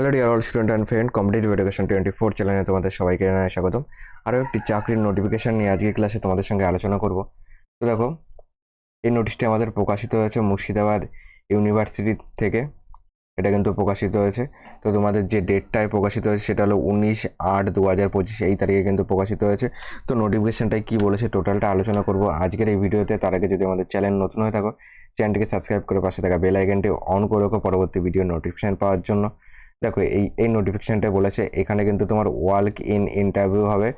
Hello dear all student and friend competitive education twenty four চ্যানেলে তোমাদের সবাইকে জানাই স্বাগতম। আরও একটি চাকরির নোটিফিকেশন নিয়ে আজকে ক্লাসে তোমাদের সঙ্গে আলোচনা করব। তো দেখো, এই নোটিশটি আমাদের প্রকাশিত হয়েছে মুর্শিদাবাদ ইউনিভার্সিটি থেকে। এটা কিন্তু প্রকাশিত হয়েছে। তো তোমাদের যে ডেটটায় প্রকাশিত হয়েছে সেটা হলো উনিশ আট দু হাজার পঁচিশ, এই তারিখে কিন্তু প্রকাশিত হয়েছে। তো নোটিফিকেশনটাই কী বলেছে টোটালটা আলোচনা করব আজকের এই ভিডিওতে। তার আগে যদি আমাদের চ্যানেল নতুন হয়ে থাকো চ্যানেলটিকে সাবস্ক্রাইব করে পাশে থাকা বেল আইকনটি অন করে রাখো পরবর্তী ভিডিও নোটিফিকেশন পাওয়ার জন্য। দেখো, এই এই নোটিফিকেশনটা বলেছে, এখানে কিন্তু তোমার ওয়ার্ক ইন ইন্টারভিউ হবে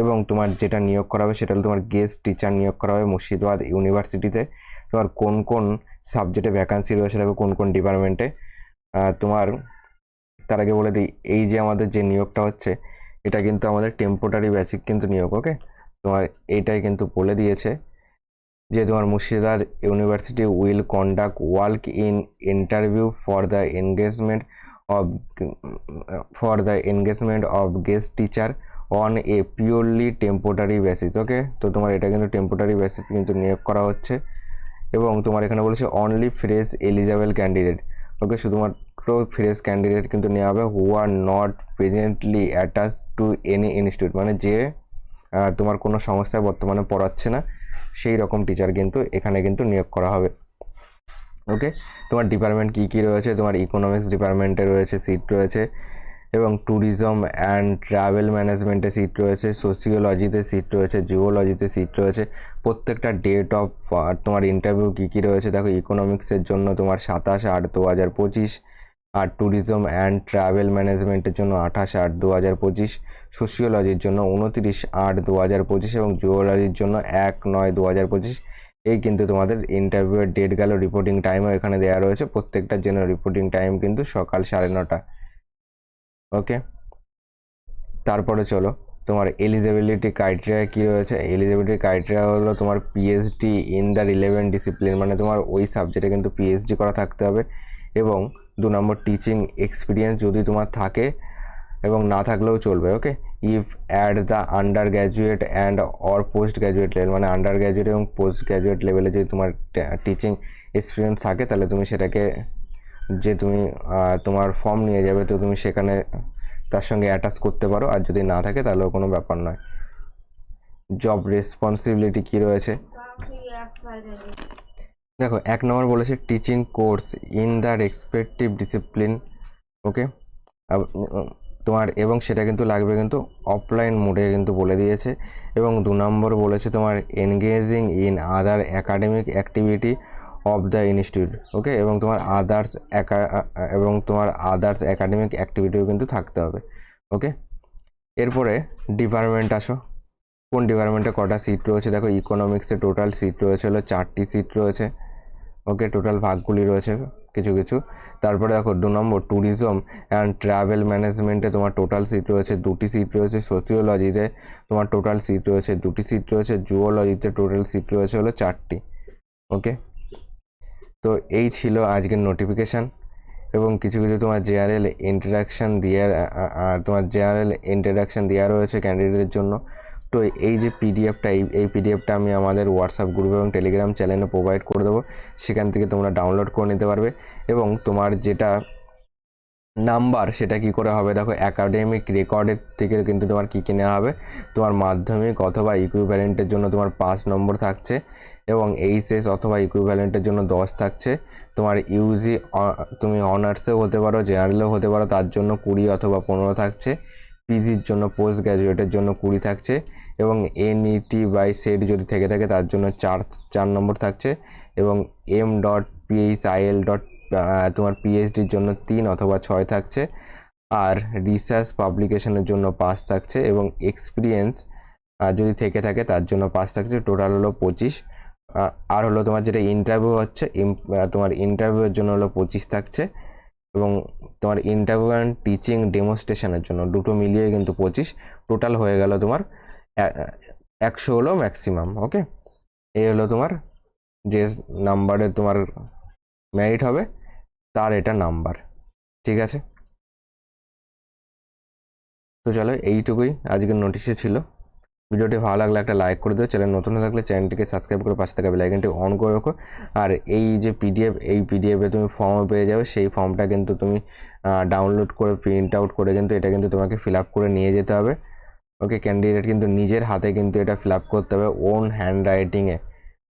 এবং তোমার যেটা নিয়োগ করা হবে সেটা তোমার গেস্ট টিচার নিয়োগ করা হবে মুর্শিদাবাদ ইউনিভার্সিটিতে তোমার কোন কোন সাবজেক্টে ভ্যাকান্সি রয়েছে দেখো, কোন কোন ডিপার্টমেন্টে তোমার, তার আগে বলে দিই, এই যে আমাদের যে নিয়োগটা হচ্ছে, এটা কিন্তু আমাদের টেম্পোরারি বেসিক কিন্তু নিয়োগ ওকে তোমার এইটাই কিন্তু বলে দিয়েছে যে তোমার Murshidabad university will conduct work in interview for the engagement of for the engagement of guest teacher on a purely temporary basis okay তো তোমার এটা কিন্তু টেম্পোরারি বেসিস কিন্তু নিয়োগ করা হচ্ছে। এবং তোমার এখানে বলেছে only fresh eligible candidate okay শুধুমাত্র ফ্রেশ ক্যান্ডিডেট কিন্তু নেওয়া হবে who are not presently attach to any institute মানে যে তোমার কোনো সংস্থায় বর্তমানে পড়াচ্ছে না, সেই রকম টিচার কিন্তু এখানে কিন্তু নিয়োগ করা হবে। ওকে তোমার ডিপার্টমেন্ট কী কী রয়েছে? তোমার ইকোনমিক্স ডিপার্টমেন্টে রয়েছে সিট রয়েছে, এবং ট্যুরিজম অ্যান্ড ট্রাভেল ম্যানেজমেন্টে সিট রয়েছে সোসিওলজিতে সিট রয়েছে জিওলজিতে সিট রয়েছে। প্রত্যেকটা ডেট অফ তোমার ইন্টারভিউ কী কী রয়েছে? দেখো ইকোনমিক্সের জন্য তোমার সাতাশ আট দু হাজার পঁচিশ, আর ট্যুরিজম অ্যান্ড ট্রাভেল ম্যানেজমেন্টের জন্য আঠাশ আট দু হাজার পঁচিশ সোসিওলজির জন্য উনতিরিশ আট দু হাজার পঁচিশ, এবং জিওলজির জন্য এক নয় দু হাজার পঁচিশ এই কিন্তু তোমাদের ইন্টারভিউয়ের ডেট গেল রিপোর্টিং টাইমও এখানে দেওয়া রয়েছে। প্রত্যেকটার জন্য রিপোর্টিং টাইম কিন্তু সকাল সাড়ে নটা। ওকে তারপরে চলো, তোমার এলিজিবিলিটি ক্রাইটেরিয়া কী রয়েছে? এলিজিবিলিটি ক্রাইটেরিয়া হলো তোমার PhD in the relevant discipline মানে তোমার ওই সাবজেক্টে কিন্তু পিএইচডি করা থাকতে হবে। এবং দু নম্বর টিচিং এক্সপিরিয়েন্স যদি তোমার থাকে এবং না থাকলেও চলবে okay if at the undergraduate and or postgraduate level মানে আন্ডার গ্র্যাজুয়েট এবং পোস্ট গ্র্যাজুয়েট লেভেলে যদি তোমার টিচিং এক্সপিরিয়েন্স থাকে, তাহলে তুমি সেটাকে যে তুমি তোমার ফর্ম নিয়ে যাবে, তো তুমি সেখানে তার সঙ্গে অ্যাটাচ করতে পারো। আর যদি না থাকে, তাহলেও কোনো ব্যাপার নয়। জব রেসপন্সিবিলিটি কী রয়েছে? দেখো, এক নম্বর বলেছে teaching course in the respective discipline okay তোমার, এবং সেটা কিন্তু লাগবে কিন্তু অফলাইন মোডে কিন্তু বলে দিয়েছে। এবং দু নম্বর বলেছে তোমার engaging in other academic activity of the institute okay এবং তোমার আদার্স এবং তোমার আদার্স একাডেমিক অ্যাক্টিভিটিও কিন্তু থাকতে হবে ওকে এরপরে ডিপার্টমেন্ট আসো। কোন ডিপার্টমেন্টে কটা সিট রয়েছে? দেখো ইকোনমিক্সে টোটাল সিট রয়েছে হলো, চারটি সিট রয়েছে ওকে টোটাল ভাগগুলি রয়েছে। কিছু কিছু। তারপরে দেখো, দু নম্বর ট্যুরিজম অ্যান্ড ট্রাভেল ম্যানেজমেন্টে তোমার টোটাল সিট রয়েছে দুটি সিট রয়েছে। সোসিওলজিতে তোমার টোটাল সিট রয়েছে দুটি সিট রয়েছে। জুওলজিতে টোটাল সিট রয়েছে হলো চারটি। ওকে তো এই ছিল আজকের নোটিফিকেশান এবং কিছু কিছু তোমার জেআরএল ইন্টারাকশান দেওয়া তোমার জেআরএল ইন্টারাকশান দেওয়া রয়েছে ক্যান্ডিডেটের জন্য। তো এই যে পিডিএফটা এই এই পিডিএফটা আমি আমাদের হোয়াটসঅ্যাপ গ্রুপ এবং টেলিগ্রাম চ্যানেলে প্রোভাইড করে দেবো। সেখান থেকে তোমরা ডাউনলোড করে নিতে পারবে। এবং তোমার যেটা নাম্বার সেটা কি করে হবে? দেখো একাডেমিক রেকর্ডের থেকে কিন্তু তোমার কী কী নেওয়া হবে? তোমার মাধ্যমিক অথবা ইকুইভ্যালেন্টের জন্য তোমার পাঁচ নম্বর থাকছে। এবং এইচএস অথবা ইকুইভ্যালেন্টের জন্য দশ থাকছে। তোমার ইউজি তুমি অনার্সেও হতে পারো জেনারেলেও হতে পারো, তার জন্য কুড়ি অথবা পনেরো থাকছে। পিজির জন্য পোস্ট গ্র্যাজুয়েটের জন্য কুড়ি থাকছে এবং এনইটি বাই সেট যদি থেকে থাকে তার জন্য চার চার নম্বর থাকছে এবং M dot PH PHIL dot তোমার পিএইচডির জন্য তিন অথবা ছয় থাকছে আর রিসার্চ পাবলিকেশনের জন্য পাঁচ থাকছে এবং এক্সপিরিয়েন্স যদি থেকে থাকে তার জন্য পাঁচ থাকছে। টোটাল হলো পঁচিশ আর হলো তোমার যেটা ইন্টারভিউ হচ্ছে তোমার ইন্টারভিউয়ের জন্য হলো পঁচিশ থাকছে। এবং তোমার ইন্টারভিউ অ্যান্ড টিচিং ডেমোস্ট্রেশনের জন্য দুটো মিলিয়ে কিন্তু পঁচিশ টোটাল হয়ে গেল তোমার একশো হলো ম্যাক্সিমাম ওকে এই হলো তোমার যে নাম্বারে তোমার মেরিট হবে, তার এটা নাম্বার ঠিক আছে? তো চলো এইটুকুই, আজকের নোটিশে ছিল। ভিডিওটি ভালো লাগলে একটা লাইক করে দিও, চ্যানেল নতুন হয়ে থাকলে চ্যানেলটিকে সাবস্ক্রাইব করে পাশে থাকা বেলাইকনটি অন করে রাখো। আর এই যে পিডিএফ এই পিডিএফে তুমি ফর্ম পেয়ে যাবে, সেই ফর্মটা কিন্তু তুমি ডাউনলোড করে প্রিন্ট আউট করে কিন্তু এটা কিন্তু তোমাকে ফিল আপ করে নিয়ে যেতে হবে। ওকে ক্যান্ডিডেট কিন্তু নিজের হাতে কিন্তু এটা ফিল আপ করতে হবে ওন হ্যান্ড রাইটিংয়ে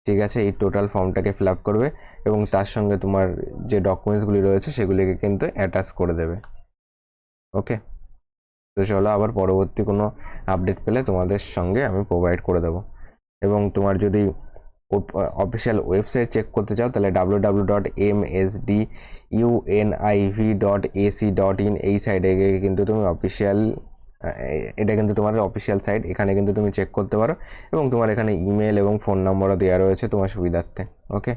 ঠিক আছে? এই টোটাল ফর্মটাকে ফিল আপ করবে এবং তার সঙ্গে তোমার যে ডকুমেন্টসগুলি রয়েছে সেগুলিকে কিন্তু অ্যাটাচ করে দেবে। ওকে তো চলো আবার পরবর্তী কোনো আপডেট পেলে তোমাদের সঙ্গে আমি প্রোভাইড করে দেবো। এবং তোমার যদি অফিসিয়াল ওয়েবসাইট চেক করতে চাও, তাহলে W W dot M S D UNIV dot AC dot in এই সাইডে গিয়ে কিন্তু তুমি অফিসিয়াল এটা কিন্তু তোমাদের অফিসিয়াল সাইট এখানে কিন্তু তুমি চেক করতে পারো। এবং তোমার এখানে ইমেল এবং ফোন নম্বরও দেওয়া রয়েছে তোমার সুবিধার্থে ওকে